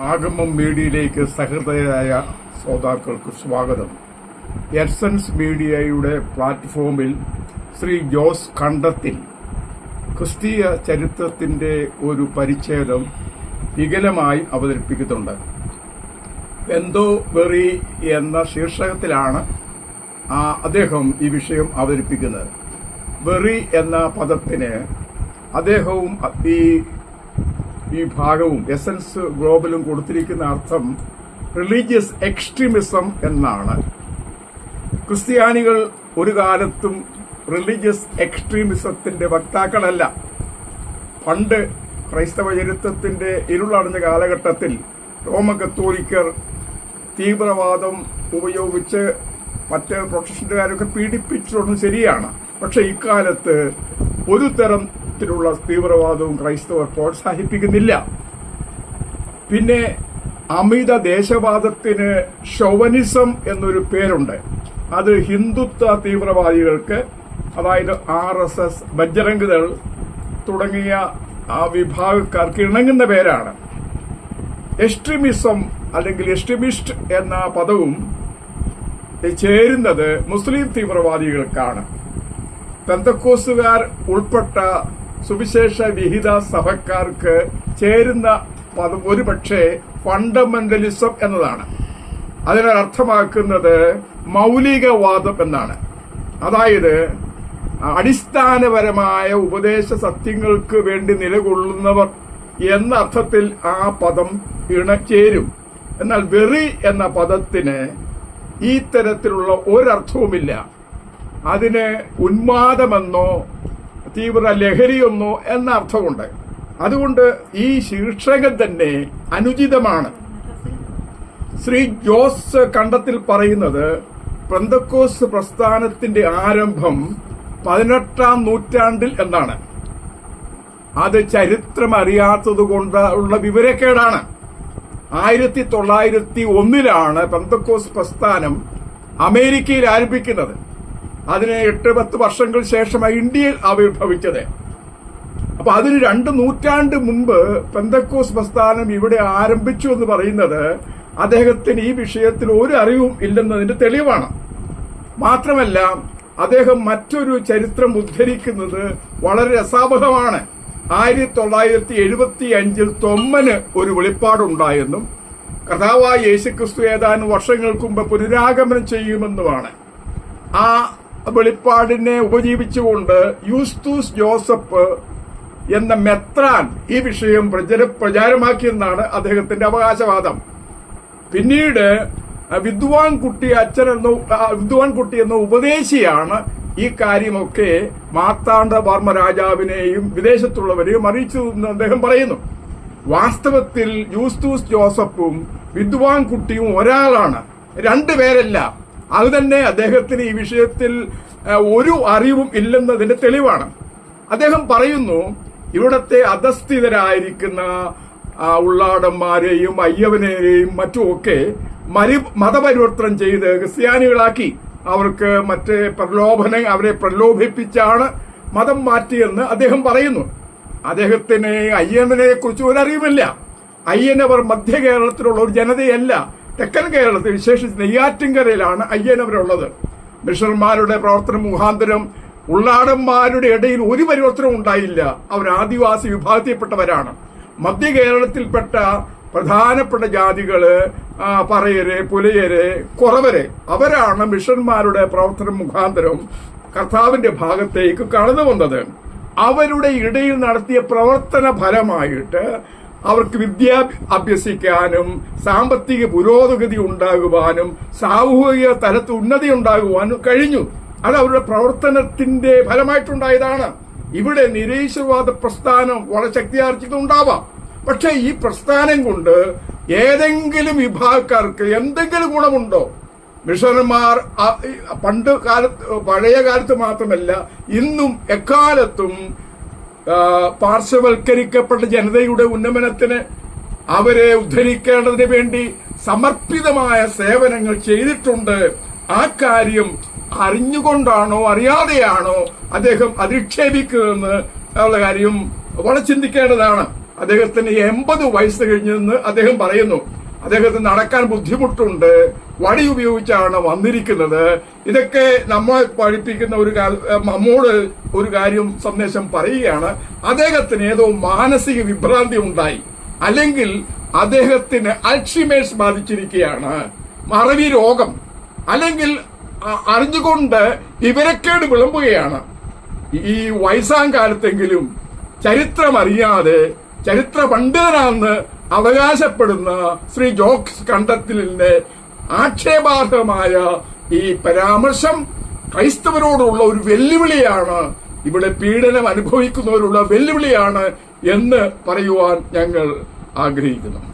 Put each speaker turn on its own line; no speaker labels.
ആഗമം മീഡിയയിലേക്ക് സഹൃദയരായ ശ്രോതാക്കൾക്ക് സ്വാഗതം. എർസൻസ് മീഡിയയുടെ പ്ലാറ്റ്ഫോമിൽ ശ്രീ ജോസ് കണ്ടത്തിൽ ക്രിസ്തീയ ചരിത്രത്തിന്റെ ഒരു പരിച്ഛേദം വികലമായി അവതരിപ്പിക്കുന്നുണ്ട്. എന്തോ വെറി എന്ന ശീർഷകത്തിലാണ് അദ്ദേഹം ഈ വിഷയം അവതരിപ്പിക്കുന്നത്. വെറി എന്ന പദത്തിന് അദ്ദേഹവും ഈ ഈ ഭാഗവും എസൻസ് ഗ്ലോബലും കൊടുത്തിരിക്കുന്ന അർത്ഥം റിലീജിയസ് എക്സ്ട്രീമിസം എന്നാണ്. ക്രിസ്ത്യാനികൾ ഒരു കാലത്തും റിലീജിയസ് എക്സ്ട്രീമിസത്തിന്റെ വക്താക്കളല്ല. പണ്ട് ക്രൈസ്തവ ചരിത്രത്തിന്റെ ഇരുളടഞ്ഞ കാലഘട്ടത്തിൽ റോമ കത്തോലിക്കർ തീവ്രവാദം ഉപയോഗിച്ച് മറ്റ് പ്രൊഫഷണലുകാരൊക്കെ പീഡിപ്പിച്ചിട്ടുള്ളത് ശരിയാണ്. പക്ഷെ ഇക്കാലത്ത് ഒരു തരത്തിലുള്ള തീവ്രവാദവും ക്രൈസ്തവർ പ്രോത്സാഹിപ്പിക്കുന്നില്ല. പിന്നെ അമിത ദേശവാദത്തിന് ഷോവനിസം എന്നൊരു പേരുണ്ട്. അത് ഹിന്ദുത്വ തീവ്രവാദികൾക്ക് അതായത് ആർ എസ് എസ് ബജ്രംഗദൾ തുടങ്ങിയ ആ വിഭാഗക്കാർക്ക് ഇണങ്ങുന്ന പേരാണ്. എക്സ്ട്രീമിസം അല്ലെങ്കിൽ എക്സ്ട്രീമിസ്റ്റ് എന്ന പദവും ചേരുന്നത് മുസ്ലിം തീവ്രവാദികൾക്കാണ്. പെന്തക്കോസുകാർ ഉൾപ്പെട്ട സുവിശേഷ വിഹിത സഭക്കാർക്ക് ചേരുന്ന പദം ഒരുപക്ഷെ ഫണ്ടമെന്റലിസം എന്നതാണ്. അതിനർത്ഥമാക്കുന്നത് മൗലികവാദം എന്നാണ്. അതായത് അടിസ്ഥാനപരമായ ഉപദേശ സത്യങ്ങൾക്ക് വേണ്ടി നിലകൊള്ളുന്നവർ എന്ന അർത്ഥത്തിൽ ആ പദം ഇണചേരും. എന്നാൽ വെറി എന്ന പദത്തിന് ഈ തരത്തിലുള്ള ഒരർത്ഥവുമില്ല. അതിന് ഉന്മാദമെന്നോ തീവ്ര ലഹരിയൊന്നു എന്ന അർത്ഥമുണ്ട് അതുകൊണ്ട് ഈ ശീർഷകം തന്നെ അനുചിതമാണ്. ശ്രീ ജോസ് കണ്ടത്തിൽ പറയുന്നത് പ്രന്തക്കോസ് പ്രസ്ഥാനത്തിന്റെ ആരംഭം പതിനെട്ടാം നൂറ്റാണ്ടിൽ എന്നാണ്. അത് ചരിത്രം അറിയാത്തത് കൊണ്ടുള്ള വിവരക്കേടാണ്. ആയിരത്തി തൊള്ളായിരത്തി ഒന്നിലാണ് പെന്തക്കോസ് പ്രസ്ഥാനം അമേരിക്കയിൽ ആരംഭിക്കുന്നത്. അതിന് എട്ട് പത്ത് വർഷങ്ങൾ ശേഷമായി ഇന്ത്യയിൽ ആവിർഭവിച്ചത്. അപ്പൊ അതിന് രണ്ട് നൂറ്റാണ്ട് മുമ്പ് പെന്തക്കോസ് പ്രസ്ഥാനം ഇവിടെ ആരംഭിച്ചു എന്ന് പറയുന്നത് അദ്ദേഹത്തിന് ഈ വിഷയത്തിൽ ഒരു അറിവും ഇല്ലെന്നതിന്റെ തെളിവാണ്. മാത്രമല്ല അദ്ദേഹം മറ്റൊരു ചരിത്രം ഉദ്ധരിക്കുന്നത് വളരെ രസാപകമാണ്. ആയിരത്തി തൊള്ളായിരത്തി എഴുപത്തി അഞ്ചിൽ തൊമ്മന് ഒരു വെളിപ്പാടുണ്ടായെന്നും കർത്താവായ യേശുക്രിസ്തു ഏതാനും വർഷങ്ങൾക്ക് മുമ്പ് പുനരാഗമനം ചെയ്യുമെന്നുമാണ്. ആ വെളിപ്പാടിനെ ഉപജീവിച്ചുകൊണ്ട് യൂസ്തൂസ് ജോസഫ് എന്ന മെത്രാൻ ഈ വിഷയം പ്രചര പ്രചാരമാക്കിയെന്നാണ് അദ്ദേഹത്തിന്റെ അവകാശവാദം. പിന്നീട് വിദ്വാൻ കുട്ടി അച്ഛൻ എന്ന വിദ്വാൻ കുട്ടി എന്ന ഉപദേശിയാണ് ഈ കാര്യമൊക്കെ മാർത്താണ്ഡ വർമ്മ രാജാവിനെയും വിദേശത്തുള്ളവരെയും അറിയിച്ചു എന്ന് അദ്ദേഹം പറയുന്നു. വാസ്തവത്തിൽ യൂസ്തൂസ് ജോസഫും വിദ്വാൻ കുട്ടിയും ഒരാളാണ്. രണ്ടുപേരല്ല അത് തന്നെ അദ്ദേഹത്തിന് ഈ വിഷയത്തിൽ ഒരു അറിവും ഇല്ലെന്നതിന്റെ തെളിവാണ്. അദ്ദേഹം പറയുന്നു ഇവിടത്തെ അധസ്ഥിതരായിരിക്കുന്ന ഉള്ളാടന്മാരെയും അയ്യവനെയും മറ്റുമൊക്കെ മരി മതപരിവർത്തനം ചെയ്ത് ക്രിസ്ത്യാനികളാക്കി. അവർക്ക് മറ്റ് പ്രലോഭന അവരെ പ്രലോഭിപ്പിച്ചാണ് മതം മാറ്റിയെന്ന് അദ്ദേഹം പറയുന്നു. അദ്ദേഹത്തിന് അയ്യനെ കുറിച്ച് ഒരറിവുമില്ല. അയ്യനവർ മധ്യ കേരളത്തിലുള്ള ഒരു ജനതയല്ല. തെക്കൻ കേരളത്തിൽ വിശേഷിച്ച് നെയ്യാറ്റിൻകരയിലാണ് അയ്യനവരുള്ളത് മിഷർമാരുടെ പ്രവർത്തനം മുഖാന്തരം ഉള്ളാടന്മാരുടെ ഇടയിൽ ഒരു പരിവർത്തനം ഉണ്ടായില്ല. അവർ ആദിവാസി വിഭാഗത്തിൽപ്പെട്ടവരാണ്. മധ്യ കേരളത്തിൽപ്പെട്ട പ്രധാനപ്പെട്ട ജാതികൾ പറയര് പുലയര് കുറവര് അവരാണ് മിഷന്മാരുടെ പ്രവർത്തനം മുഖാന്തരം കർത്താവിന്റെ ഭാഗത്തേക്ക് കടന്നു വന്നത് അവരുടെ ഇടയിൽ നടത്തിയ പ്രവർത്തന ഫലമായിട്ട് അവർക്ക് വിദ്യ അഭ്യസിക്കാനും സാമ്പത്തിക പുരോഗതി ഉണ്ടാകുവാനും സാമൂഹിക തലത്ത് ഉന്നതി ഉണ്ടാകുവാനും കഴിഞ്ഞു. അത് അവരുടെ പ്രവർത്തനത്തിന്റെ ഫലമായിട്ടുണ്ടായതാണ്. ഇവിടെ നിരീശ്വരവാദ പ്രസ്ഥാനം വളരെ ശക്തിയാർജിക്കുന്നുണ്ടാവാം പക്ഷേ ഈ പ്രസ്ഥാനം കൊണ്ട് ഏതെങ്കിലും വിഭാഗക്കാർക്ക് എന്തെങ്കിലും ഗുണമുണ്ടോ? മിഷണർമാർ പണ്ട് കാലത്ത് പഴയ കാലത്ത് മാത്രമല്ല ഇന്നും എക്കാലത്തും പാർശ്വവൽക്കരിക്കപ്പെട്ട ജനതയുടെ ഉന്നമനത്തിന് അവരെ ഉദ്ധരിക്കേണ്ടതിന് വേണ്ടി സമർപ്പിതമായ സേവനങ്ങൾ ചെയ്തിട്ടുണ്ട്. ആ കാര്യം അറിഞ്ഞുകൊണ്ടാണോ അറിയാതെയാണോ അദ്ദേഹം അധിക്ഷേപിക്കുന്നതെന്ന് ഉള്ള കാര്യം വളരെ ചിന്തിക്കേണ്ടതാണ്. അദ്ദേഹത്തിന് എൺപത് വയസ്സ് കഴിഞ്ഞെന്ന് അദ്ദേഹം പറയുന്നു. അദ്ദേഹത്തിന് നടക്കാൻ ബുദ്ധിമുട്ടുണ്ട്. വടി ഉപയോഗിച്ചാണ് വന്നിരിക്കുന്നത്. ഇതൊക്കെ നമ്മൾ പഠിപ്പിക്കുന്ന ഒരു നമ്മോട് ഒരു കാര്യം സന്ദേശം പറയുകയാണ്. അദ്ദേഹത്തിന് ഏതോ മാനസിക വിഭ്രാന്തി ഉണ്ടായി. അല്ലെങ്കിൽ അദ്ദേഹത്തിന് അൾഷിമേഴ്സ് ബാധിച്ചിരിക്കുകയാണ്. മറവി രോഗം. അല്ലെങ്കിൽ അറിഞ്ഞുകൊണ്ട് വിവരക്കേട് വിളമ്പുകയാണ്. ഈ വയസ്സാം കാലത്തെങ്കിലും ചരിത്രം അറിയാതെ ചരിത്ര പണ്ഡിതനാണെന്ന് അവകാശപ്പെടുന്ന ശ്രീ ജോക്സ് കണ്ടത്തിലിന്റെ ആക്ഷേപാർഹമായ ഈ പരാമർശം ക്രൈസ്തവരോടുള്ള ഒരു വെല്ലുവിളിയാണ്. ഇവിടെ പീഡനം അനുഭവിക്കുന്നവരുള്ള വെല്ലുവിളിയാണ് എന്ന് പറയുവാൻ ഞങ്ങൾ ആഗ്രഹിക്കുന്നു.